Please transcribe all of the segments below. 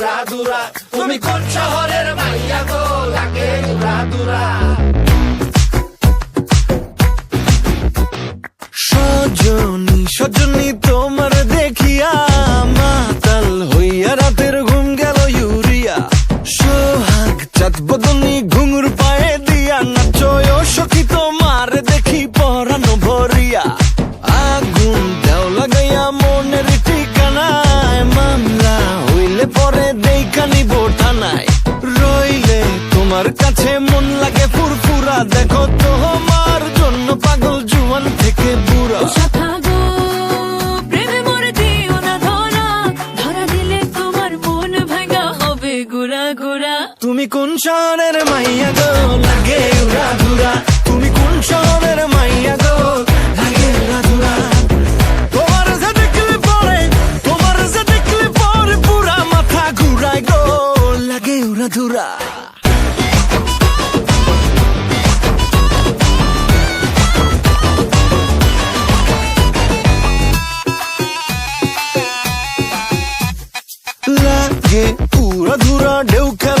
উড়া দুরা তুমি কোন শহরের মাইয়া গো? লাগে উড়া দুরা। খানি বোঠা নাই রইলে তোমার কাছে মন লাগে ফুরফুরা। দেখো তো আমার জন্য পাগল জুয়ান থেকে বুড়া। তুমি কোন শহরের মাইয়া গো? লাগে উড়া ঘুরা তুমি কোন শহরের মাইয়া গো? Lá de pura dura, deu aquela.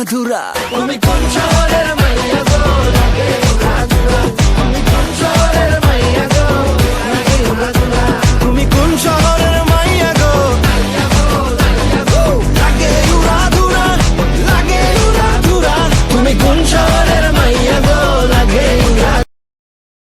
অধুরা তুমি কোন মাইয়া গো? লাগে তুমি কোন শহরের মাইয়া গো? লাগে তুমি কোন শহরের মাইয়া গো? লাগে লাগে তুমি কোন শহর